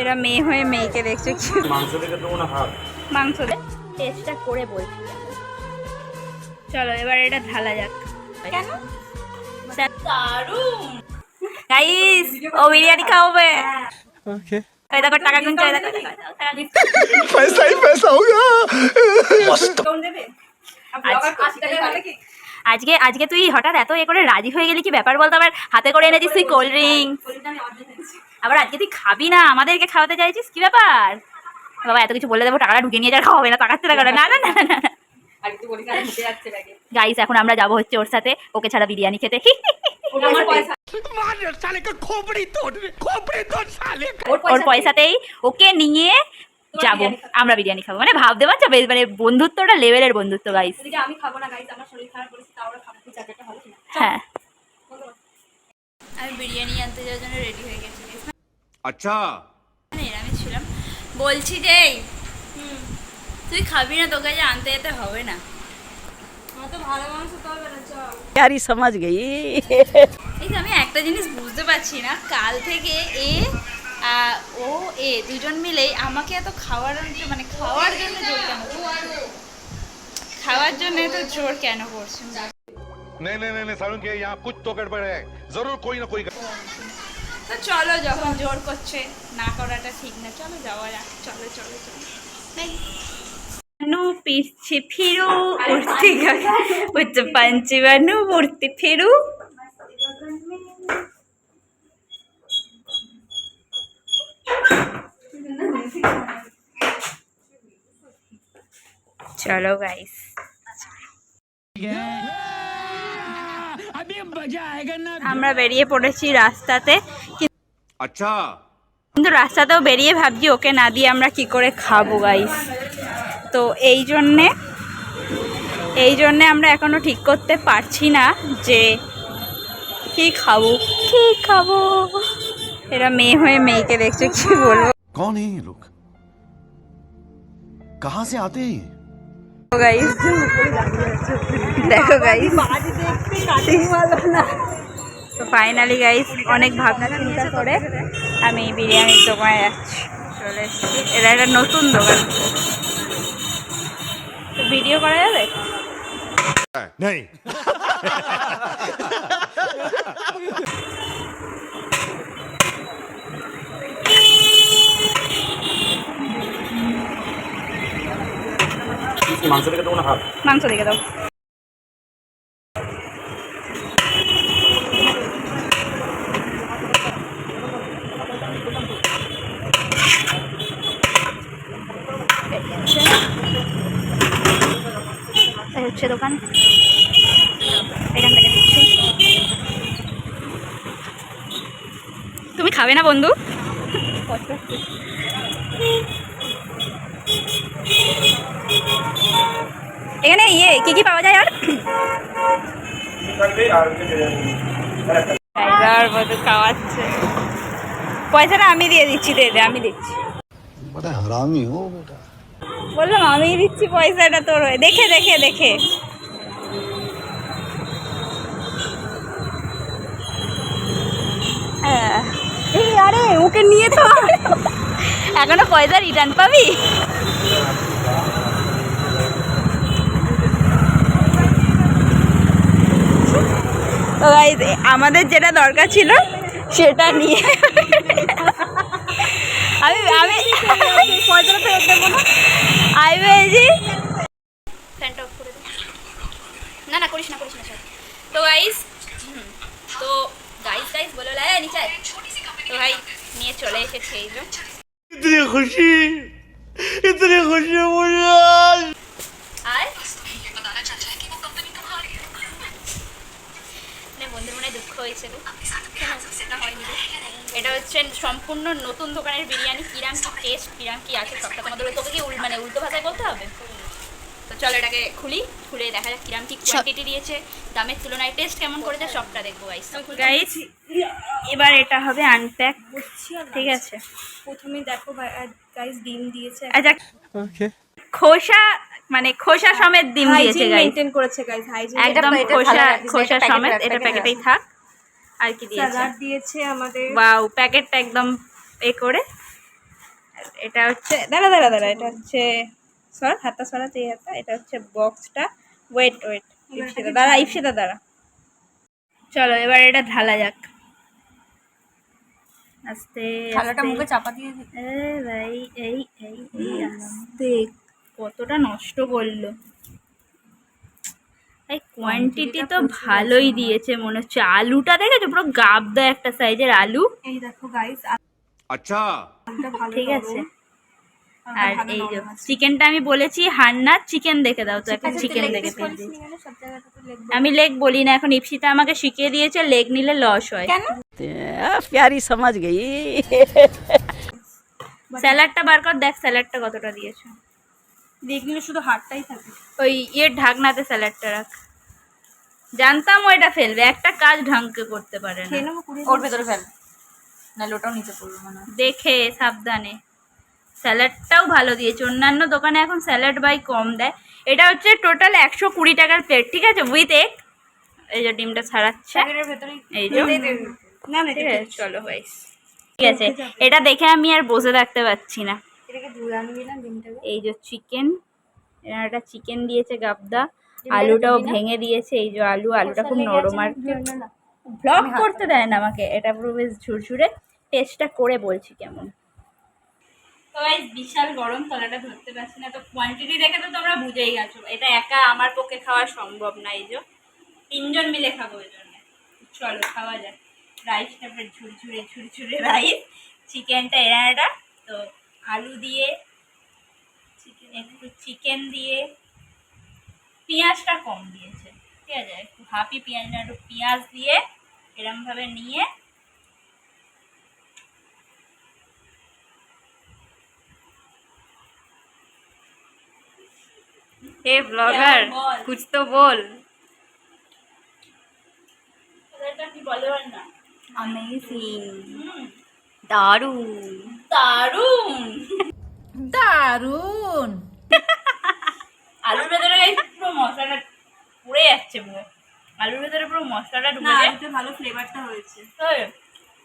এরা মেয়ে হয়ে মেয়েকে দেখছো কি মাংস থেকে দেবো না ভাত মাংস টেস্টটা করে বলছি চলো এবার এটা ঢালা যাক কেন দারুণ গাইস ও বিরিয়ানি খাওয়াবে ओके এই দেখো টাকা গুনছে এই দেখো টাকা গুনছে। पैसा ही पैसा होगा मस्त আজকে- আজকে আজকে তুই হঠাৎ এত এ করে রাজি হয়ে গেলি কি ব্যাপার বলতো আবার হাতে করে এনেছিস তুই কোল্ড ড্রিঙ্ক আবার আজকে তুই খাবি না আমাদেরকে খাওয়াতে চাইছিস? কি ব্যাপার? বাবা এত কিছু বলে দেবো টাকাটা ঢুকে নিয়ে যা খাওয়াবে না তাকাচ্ছে না না না না গাইস এখন আমরা যাব হচ্ছে ওর সাথে ওকে ছাড়া বিরিয়ানি খেতে। ওর পয়সাতেই ওকে নিয়ে যাব। আমরা বিরিয়ানি খাব। মানে ভাবতে চাবে মানে বন্ধুত্বটা লেভেলের বন্ধুত্ব গাইস আমি খাব না গাইস আমার শরীর খারাপ তাও হ্যাঁ। আমি বিরিয়ানি আনতে যাওয়ার জন্য রেডি হয়ে গেছি। আচ্ছা। মানে আমি ছিলাম। বলছি যে তুই খাবি না তোকে যে আনতে যেতে হবে না। প্যারি সমাজ আমি একটা জিনিস বুঝতে পারছি না কাল থেকে এ ও এ দুজন মিলে আমাকে এত খাওয়ার মানে খাওয়ার জন্য জোর কেন খাওয়ার জন্য এত জোর কেন করছে? नहीं नहीं नहीं नहीं सारुण के यहाँ कुछ तो गड़बड़ है जरूर कोई ना कोई তো চলো যখন জোর করছে না করাটা ঠিক না চলো যাওয়া যাক চলো চলো চলো বানু পিছে ফিরু উঠতে উঠতে পাঞ্চি বানু উঠতে ফিরু চলো আমরা বেরিয়ে পড়েছি রাস্তাতে। আচ্ছা। কিন্তু রাস্তাতেও বেরিয়ে ভাবছি ওকে না দিয়ে আমরা কি করে খাব গাইস তো এই জন্যে এই জন্যে আমরা এখনও ঠিক করতে পারছি না যে কি খাব কি খাব? এরা মেয়ে হয়ে মেয়েকে দেখছে কি বলব? কন লোক কাহা সে আতে গাইস দেখো গাইস তো ফাইনালি গাইস অনেক ভাবনা চিন্তা করে আমি বিরিয়ানির দোকানে যাচ্ছি। চলে এসেছি। এটা একটা নতুন দোকান। ভিডিও করা যাবে? মাংস থেকে দেবো না ভাত? মাংস দেখে দাও। এই হচ্ছে দোকান। এখান থেকে তুমি খাবে না বন্ধু? এখানে ইয়ে কি কি পাওয়া যায় আর? পয়সাটা আমি দিয়ে দিচ্ছি দে দে আমি দিচ্ছি। বললাম আমি দিচ্ছি পয়সাটা তোর দেখে দেখে দেখে। হ্যাঁ। এই আরে ওকে নিয়ে তো এখনও পয়সা রিটার্ন পাবি? আমাদের যেটা দরকার ছিল সেটা নিয়ে। আমি আমি পয়সাটা ফেরত না না করিস না করিস না তো গাইস তো গাইস গাইস বলো নিচে তো ভাই নিয়ে চলে এসেছে এই যে। খুশি ইতনি খুশি বন্ধুর মনে হয় দুঃখ হয়েছে গো। কেন? না হয়নি রে। এটা হচ্ছে সম্পূর্ণ নতুন দোকানের বিরিয়ানি। কিরাম কি টেস্ট কিরাম কি আছে সবটা তোমাদের তোকে কি মানে উল্টো ভাষায় বলতে হবে? তো চলো এটাকে খুলি খুলে দেখা যাক কিরাম কি কোয়ান্টিটি দিয়েছে। দামের তুলনায় টেস্ট কেমন করেছে সবটা দেখব গাইস গাইস এবার এটা হবে আনপ্যাক করছি ঠিক আছে। প্রথমে দেখো গাইস ডিম দিয়েছে আচ্ছা ओके খোসা মানে খোসা সমেত ডিম দিয়েছে গাইস মেইনটেইন করেছে গাইস হাইজিন একদম খোসা খোসা সমেত এটা প্যাকেটেই থাক। আর কি দিয়েছে? স্যালাড দিয়েছে আমাদের। ওয়াও প্যাকেটটা একদম এ করে। এটা হচ্ছে দাঁড়া দাঁড়া দাঁড়া এটা হচ্ছে সর হাতটা সরাতে এই হাতটা এটা হচ্ছে বক্সটা। ওয়েট ওয়েট ইপসিতা দাঁড়া ইপসিতা দাঁড়া। চলো এবার এটা ঢালা যাক। আস্তে থালাটা মুখে চাপা দিয়ে এ ভাই এই এই এই আস্তে কতটা নষ্ট করল। তাই কোয়ান্টিটি তো ভালোই দিয়েছে মনে হচ্ছে। আলুটা দেখেছ? পুরো গাব গাবদা একটা সাইজের আলু। এই দেখো আচ্ছা। ঠিক আছে। আর এই যে চিকেনটা আমি বলেছি হান্না চিকেন দেখে দাও তো এখন চিকেন দেখে আমি লেগ বলি না এখন ইপসিতা আমাকে শিখিয়ে দিয়েছে লেগ নিলে লস হয়। প্যারি সমাজ গেই। স্যালাডটা বার কর দেখ স্যালাডটা কতটা দিয়েছ। দেখলে শুধু হাড়টাই থাকে। ওই ইয়ের ঢাকনাতে স্যালাডটা রাখ। জানতাম ও এটা ফেলবে একটা কাজ ঢাঙ্কে করতে পারে না। ওর ভেতরে ফেল। নাহলে ওটাও নিচে পড়বে মনে দেখে সাবধানে। স্যালাডটাও ভালো দিয়েছে। অন্যান্য দোকানে এখন স্যালাড বাই কম দেয়। এটা হচ্ছে টোটাল একশো কুড়ি টাকার প্লেট ঠিক আছে? উইথ এগ এই যে ডিমটা ছাড়াচ্ছে। ভেতরে এই যে। না না ঠিক আছে চলো ভাই ঠিক আছে। এটা দেখে আমি আর বসে থাকতে পারছি না। এই যে চিকেন এরা একটা চিকেন দিয়েছে গাবদা আলুটাও ভেঙে দিয়েছে এই যে আলু আলুটা খুব নরম আর ব্লগ করতে দেয় না আমাকে এটা পুরো বেশ ঝুরঝুরে। টেস্টটা করে বলছি কেমন। তো বিশাল গরম তলাটা ধরতে পারছি না তো কোয়ান্টিটি দেখে তো তোমরা বুঝেই গেছো। এটা একা আমার পক্ষে খাওয়া সম্ভব না এই যে। তিনজন মিলে খাব ওই জন্য। চলো খাওয়া যাক। রাইসটা বেশ ঝুরঝুরে ঝুরঝুরে রাইস চিকেনটা এরাটা তো আলু দিয়ে একটু চিকেন দিয়ে পেঁয়াজটা কম দিয়েছে ঠিক আছে? একটু হাফি পেঁয়াজ একটু পেঁয়াজ দিয়ে এরমভাবে নিয়ে হে ব্লগার कुछ তো বল। কি বলে না? অ্যামেজিং দারুণ। দারুণ। দারুণ। আলুর ভেতরে পুরো মশলাটা পুড়ে যাচ্ছে পুরো। আলুর ভেতরে পুরো মশলাটা ঢুকে যায়। ভালো ফ্লেভারটা হয়েছে। হ্যাঁ,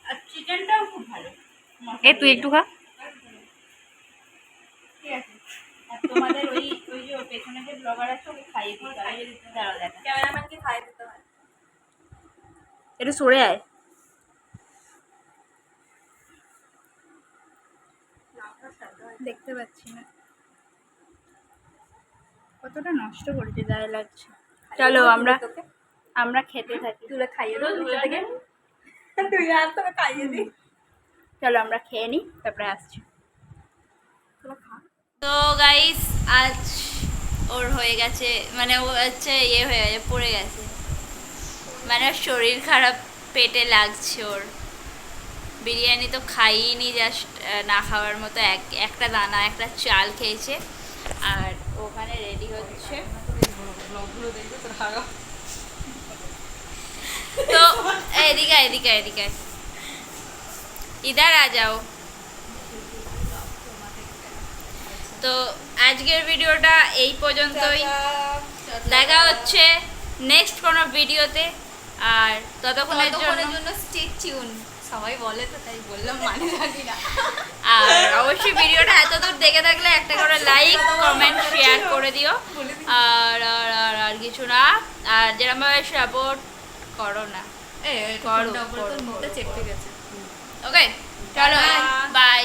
আর চিকেনটাও খুব ভালো। এ তুই একটু খা। ঠিক আছে। একটু সরে আয়। দেখতে পাচ্ছি না। কতটা নষ্ট করেছে গায়ে লাগছে। চলো আমরা আমরা খেতে থাকি। তুলে খাইয়ে তুই আর তোকে খাইয়ে দিই। চলো আমরা খেয়ে নিই তারপরে আসছি। তো গাইস আজ ওর হয়ে গেছে মানে ও হচ্ছে ইয়ে হয়ে গেছে পড়ে গেছে। মানে শরীর খারাপ পেটে লাগছে ওর। বিরিয়ানি তো খাইনি জাস্ট না খাওয়ার মতো এক একটা দানা একটা চাল খেয়েছে। আর ওখানে রেডি হচ্ছে। তো এদিকে এদিকে এদিকে। ইধার আ যাও তো আজকের ভিডিওটা এই পর্যন্তই। দেখা হচ্ছে নেক্সট কোনো ভিডিওতে। আর ততক্ষণের জন্য স্টে টিউন সবাই বলে তো তাই বললাম মানে জানি না। আর অবশ্যই ভিডিওটা এত দূর দেখে থাকলে একটা করে লাইক কমেন্ট শেয়ার করে দিও। আর আর আর আর কিছু না। আর যেরকমভাবে সাপোর্ট করো না। করো, ওকে চলো বাই